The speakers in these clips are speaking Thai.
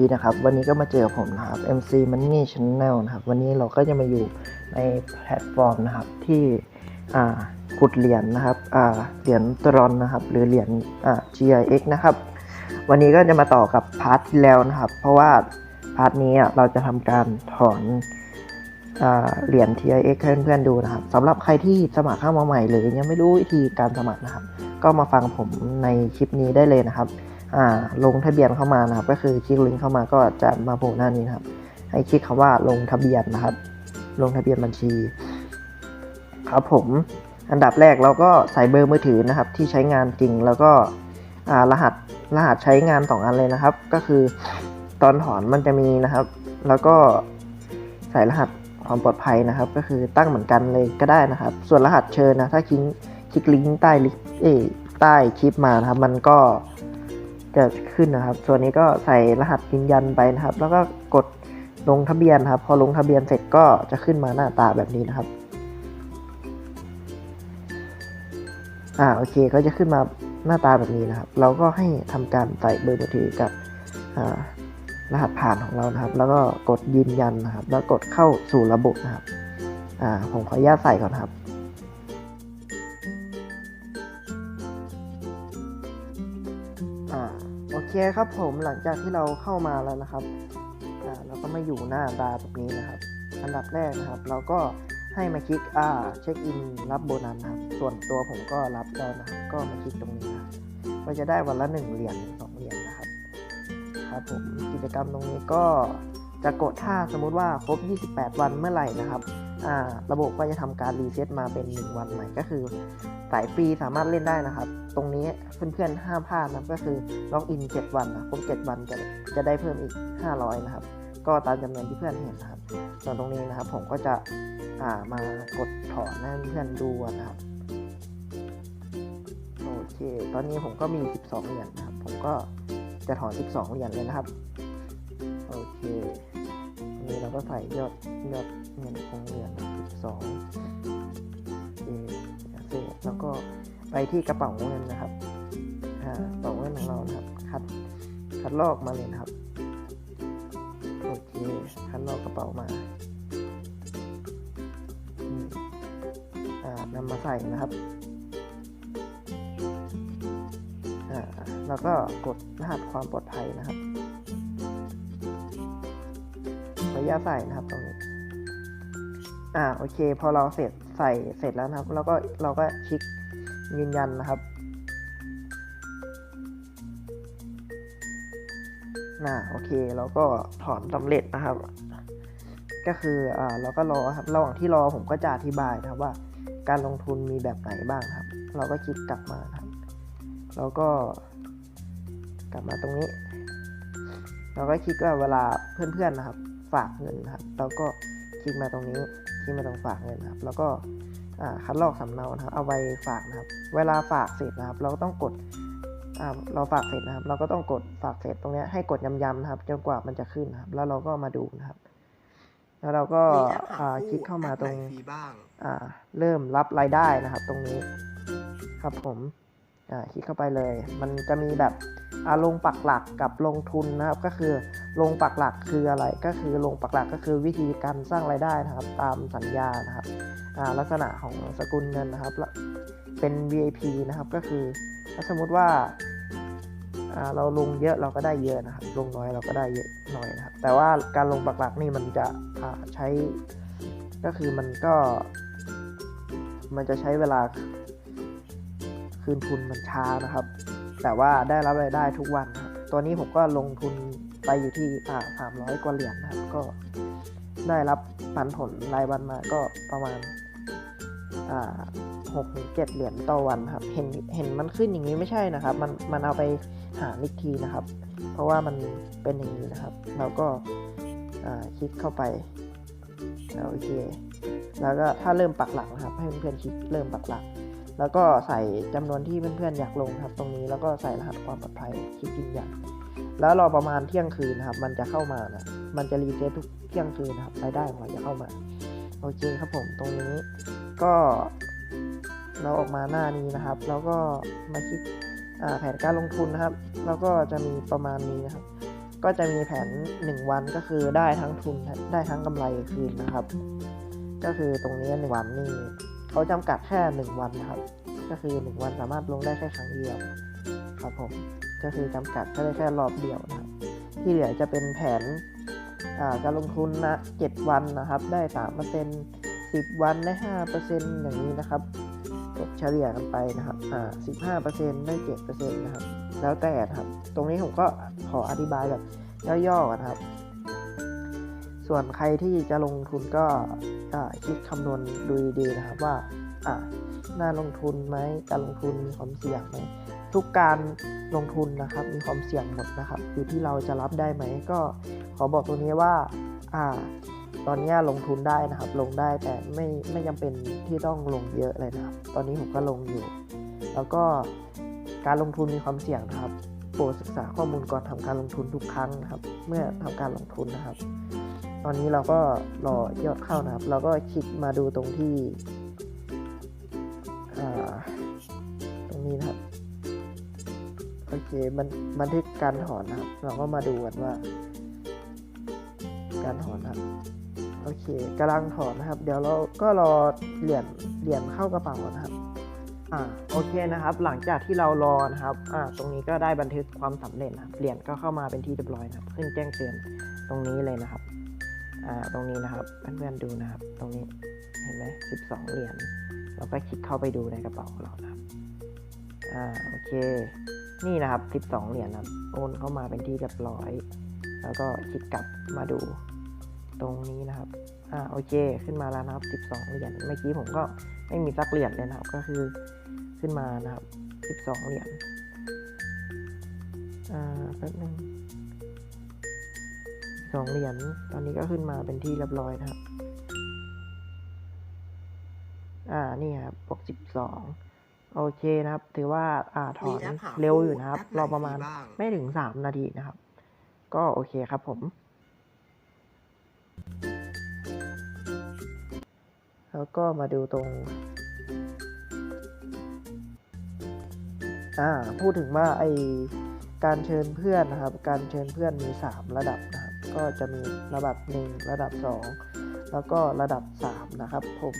ดีนะครับวันนี้ก็มาเจอผมนะครับ MC Money Channel นะครับ วันนี้เราก็จะมาอยู่ในแพลตฟอร์มนะครับที่อ่าขุดเหรียญนะครับอ่าเหรียญตรอนนะครับ หรือเหรียญอ่า GIX นะครับ วันนี้ก็จะมาต่อกับพาร์ทที่แล้วนะครับ เพราะว่าพาร์ทนี้อะเราจะทำการถอนอ่าเหรียญ TIX ให้เพื่อนๆดูนะครับสำหรับใครที่สมัครเข้ามาใหม่หรือยังไม่รู้วิธีการสมัครนะครับ ก็มาฟังผมในคลิปนี้ได้เลยนะครับ ลงทะเบียนเข้ามานะครับ ก็คือคลิกลิงก์เข้ามาก็จะมาโผล่หน้านี้นะครับให้คลิกคำว่าลงทะเบียนนะครับ ลงทะเบียนบัญชี ครับผมอันดับแรกเราก็ใส่เบอร์มือถือนะครับ ที่ใช้งานจริงแล้วก็รหัสรหัสใช้งานสองอันเลยนะครับ ก็คือตอนถอนมันจะมีนะครับ แล้วก็ใส่รหัสความปลอดภัยนะครับ ก็คือตั้งเหมือนกันเลยก็ได้นะครับ ส่วนรหัสเชิญนะถ้าคลิกคลิกลิงก์ใต้ลิเอใต้คลิปมานะครับ มันก็ จะขึ้นนะครับ ส่วนนี้ก็ใส่รหัสยืนยันไปนะครับ แล้วก็กดลงทะเบียนครับ พอลงทะเบียนเสร็จก็จะขึ้นมาหน้าตาแบบนี้นะครับ อ่าโอเคก็จะขึ้นมาหน้าตาแบบนี้นะครับ เราก็ให้ทำการใส่เบอร์มือถือกับอ่ารหัสผ่านของเรานะครับ แล้วก็กดยืนยันนะครับ แล้วกดเข้าสู่ระบบนะครับ อ่าผมขออนุญาตใส่ก่อนนครับ เคครับผมหลังจากที่เราเข้ามาแล้วนะครับอ่าเราก็มาอยู่หน้าตาแบบนี้นะครับ อันดับแรกนะครับ เราก็ให้มาคลิกอ่าเช็คอินรับโบนัสครับ ส่วนตัวผมก็รับแล้วนะครับ ก็มาคลิกตรงนี้นะครับก็จะได้วันละหนึ่งเหรียญสองเหรียญนะครับ ครับผมกิจกรรมตรงนี้ก็จะกดถ้าสมมุติว่าครบ 28 วันเมื่อไหร่นะครับอ่าระบบก็จะทำการรีเซ็ตมาเป็น 1 วันใหม่ก็คือ สายฟรีสามารถเล่นได้นะครับ ตรงนี้เพื่อนๆห้ามพลาดนะก็คือล็อกอิน 7 วันนะครบ7วันจะจะได้เพิ่มอีก 500 นะครับ ก็ตามจำนวนที่เพื่อนเห็นนะครับ ส่วนตรงนี้นะครับผมก็จะามากดถอนให้เพื่อนดูนะครับโอเค ตอนนี้ผมก็มี 12 เหรียญนะครับ ผมก็จะถอน 12 เหรียญเลยนะครับ โอเคนี้เราก็ใส่ยอดยอดเงินคงเหรียญ12เอ แล้วก็ไปที่กระเป๋าเงินนะครับกระเป๋าเงินของเรานะครับ คัดคัดลอกมาเลยครับ โอเค คัดลอกกระเป๋ามาอ่านำมาใส่นะครับอ่าแล้วก็กดรหัสความปลอดภัยนะครับขออนุญาตใส่นะครับตรงนี้ อ่า โอเค พอเราเสร็จ ใส่เสร็จแล้วนะครับ แล้วก็เราก็คลิกยืนยันนะครับน่าโอเคเราก็ถอนสำเร็จนะครับ ก็คืออ่าเราก็รอครับระหว่างที่รอผมก็จะอธิบายนะครับว่า การลงทุนมีแบบไหนบ้างครับ เราก็คลิกกลับมาครับแล้วก็กลับมาตรงนี้ เราก็คลิกว่าเวลาเพื่อนๆนะครับ ฝากเงินนะครับ เราก็คลิกมาตรงนี้ ที่ไม่ต้องฝากเงินนะครับ แล้วก็อ่าคัดลอกสำเนานะครับ เอาไว้ฝากนะครับ เวลาฝากเสร็จนะครับ เราก็ต้องกดอ่าเราฝากเสร็จนะครับ เราก็ต้องกดฝากเสร็จตรงเนี้ยให้กดย้ำๆนะครับจนกว่ามันจะขึ้นนะครับ แล้วเราก็มาดูนะครับ แล้วเราก็มีแอปหาอ่าคู่คลิกเข้ามาตรงแอปไหนฟรีบ้างอ่าเริ่มรับรายได้นะครับ ตรงนี้ครับผมอ่าคลิกเข้าไปเลย มันจะมีแบบอ่าลงปักหลักกับลงทุนนะครับ ก็คือ ลงปักหลักคืออะไรก็คือลงปักหลักก็คือวิธีการสร้างรายได้นะครับ ตามสัญญานะครับลักษณะของสกุลเงินนะครับและเป็น VIP นะครับก็คือถ้าสมมุติว่าเราลงเยอะเราก็ได้เยอะนะครับ ลงน้อยเราก็ได้เยอะน้อยนะครับ แต่ว่าการลงปักหลักนี่มันจะใช้ก็คือมันก็มันจะใช้เวลาคืนทุนมันช้านะครับ แต่ว่าได้รับรายได้ทุกวันครับ ตัวนี้ผมก็ลงทุน ไปอยู่ที่สามร้อยกว่าเหรียญนะครับ ก็ได้รับปันผลรายวันมาก็ประมาณหกถึงเจ็ดเหรียญต่อวันครับ เห็นเห็นมันขึ้นอย่างนี้ไม่ใช่นะครับ มันมันเอาไปหารอีกทีนะครับ เพราะว่ามันเป็นอย่างนี้นะครับ เราก็คลิกเข้าไปโอเค แล้วก็ถ้าเริ่มปักหลักนะครับ ให้เพื่อนๆคลิกเริ่มปักหลัก แล้วก็ใส่จำนวนที่เพื่อนๆอยากลงครับ ตรงนี้แล้วก็ใส่รหัสความปลอดภัยคลิกยืนยัน แล้วรอประมาณเที่ยงคืนนะครับ มันจะเข้ามานะมันจะรีเซ็ตทุกเที่ยงคืนนะครับรายได้ของเราจะเข้ามา โอเคครับผมตรงนี้ก็เราออกมาหน้านี้นะครับ แล้วก็มาคลิกอ่าแผนการลงทุนนะครับ แล้วก็จะมีประมาณนี้นะครับ ก็จะมีแผน 1 วันก็คือได้ทั้งทุนได้ทั้งกำไรคืนนะครับ ก็คือตรงนี้หนึ่งวันนี่เขาจำกัดแค่ 1 วันนะครับ ก็คือ 1 วันสามารถลงได้แค่ครั้งเดียวครับผม ก็คือจำกัดแค่ได้แค่รอบเดียวนะครับ ที่เหลือจะเป็นแผนาการลงทุนนะ7วันนะครับ ได้3เปอร์เซ็นต์10 วันได้5เปอร์เซ็นต์อย่างนี้นะครับตกเฉลี่ยกันไปนะครับอ่า15เปอร์เซ็นต์ได้7เปอร์เซ็นต์นะครับ แล้วแต่ครับ ตรงนี้ผมก็ขออธิบายแบบย่อๆก่อนะครับ ส่วนใครที่จะลงทุนก็คิดคำนวณดูดีๆนะครับว่าอ่าน่าลงทุนไหมการลงทุนมีความเสี่ยงไหม ทุกการลงทุนนะครับมีความเสี่ยงหมดนะครับ อยู่ที่เราจะรับได้ไหมก็ขอบอกตรงนี้ว่าอ่า ตอนนี้ลงทุนได้นะครับ ลงได้แต่ไม่ไม่จำเป็นที่ต้องลงเยอะเลยนะครับ ตอนนี้ผมก็ลงอยู่ แล้วก็การลงทุนมีความเสี่ยงนะครับโปรดศึกษาข้อมูลก่อนทำการลงทุนทุกครั้งนะครับ เมื่อทำการลงทุนนะครับ ตอนนี้เราก็รอยอดเข้านะครับ เราก็คลิกมาดูตรงที่ตรงนี้นะครับ โอเคมันบันทึกการถอนนะครับ เราก็มาดูกันว่า การถอนครับ โอเคกำลังถอนนะครับ เดี๋ยวเราก็รอเหรียญเหรียญเข้ากระเป๋านะครับอ่าโอเคนะครับ หลังจากที่เรารอนะครับอ่าตรงนี้ก็ได้บันทึกความสำเร็จนะครับเหรียญก็เข้ามาเป็นที่เรียบร้อยนะครับ ขึ้นแจ้งเตือนตรงนี้เลยนะครับอ่าตรงนี้นะครับเพื่อนๆดูนะครับ ตรงนี้เห็นไหม12เหรียญเราก็คลิกเข้าไปดูในกระเป๋าของเรานะครับ อ่าโอเค นี่นะครับ 12 เหรียญนะครับโอนเข้ามาเป็นที่เรียบร้อย แล้วก็คลิกกลับมาดูตรงนี้นะครับอ่าโอเค ขึ้นมาแล้วนะครับ 12 เหรียญเมื่อกี้ผมก็ไม่มีสักเหรียญเลยนะครับ ก็คือขึ้นมานะครับ 12 เหรียญอ่าแป๊บนึงสองเหรียญตอนนี้ก็ขึ้นมาเป็นที่เรียบร้อยนะครับ อ่า นี่ครับบวก12 โอเคนะครับ ถือว่าอ่าถอนมีแอปหาเร็วอยู่นะครับ แอปไหนรอประมาณดีบ้าง ไม่ถึง3นาทีนะครับ ก็โอเคครับผม แล้วก็มาดูตรง อ่าพูดถึงว่าไอการเชิญเพื่อนนะครับ การเชิญเพื่อนมี 3 ระดับนะครับ ก็จะมีระดับ 1 ระดับ 2 แล้วก็ระดับ 3 นะครับ ผม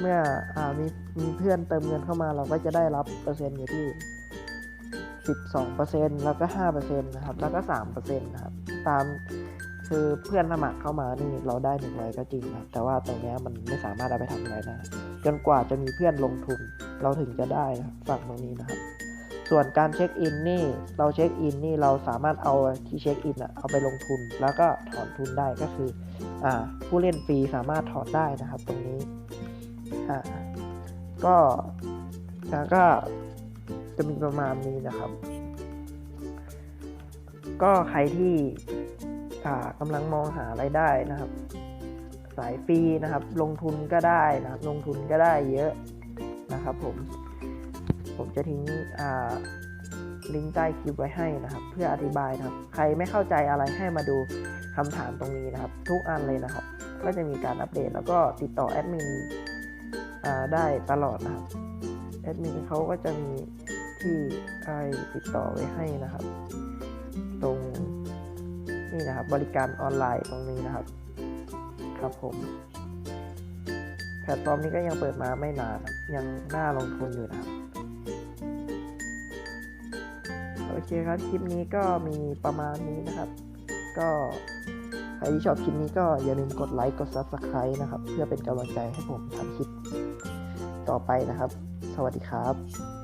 เมื่ออมีมีเพื่อนเติมเงินเข้ามาเราก็จะได้รับเปอร์เซ็นต์อยู่ที่ 12%แล้วก็ 5%นะครับ แล้วก็ 3%นะครับ ตามคือเพื่อนสมัครเข้ามานี่เราได้หนึ่งร้อยก็จริงนะครับ แต่ว่าตรงนี้มันไม่สามารถเอาไปทำอะไรได้จนกว่าจะมีเพื่อนลงทุน เราถึงจะได้นะฝั่งตรงนี้นะครับ ส่วนการเช็คอินนี่เราเช็คอินนี่เราสามารถเอาที่เช็คอินอะเอาไปลงทุน แล้วก็ถอนทุนได้ก็คืออผู้เล่นฟรีสามารถถอนได้นะครับ ตรงนี้ ก็แล้วก็จะมีประมาณนี้นะครับ ก็ใครที่กำลังมองหาไรายได้นะครับ สายฟรีนะครับ ลงทุนก็ได้นะครับ ลงทุนก็ได้เยอะนะครับ ผม ผมจะทิ้งลิงก์ใต้คลิปไว้ให้นะครับ เพื่ออธิบายนะครับ ใครไม่เข้าใจอะไรให้มาดูคำถามตรงนี้นะครับ ทุกอันเลยนะครับ ก็จะมีการอัปเดตแล้วก็ติดต่อแอดมิน ได้ตลอดนะครับแอดมินเขาก็จะมีที่ไอติดต่อไว้ให้นะครับ ตรงนี่นะครับบริการออนไลน์ตรงนี้นะครับ ครับผมแพลตฟอร์มนี้ก็ยังเปิดมาไม่นานยังน่าลงทุนอยู่นะครับโอเคครับคลิปนี้ก็มีประมาณนี้นะครับ ก็ใครที่ชอบคลิปนี้ก็อย่าลืมกดไลค์กด Subscribe นะครับ เพื่อเป็นกำลังใจให้ผมทำคลิป ต่อไปนะครับ สวัสดีครับ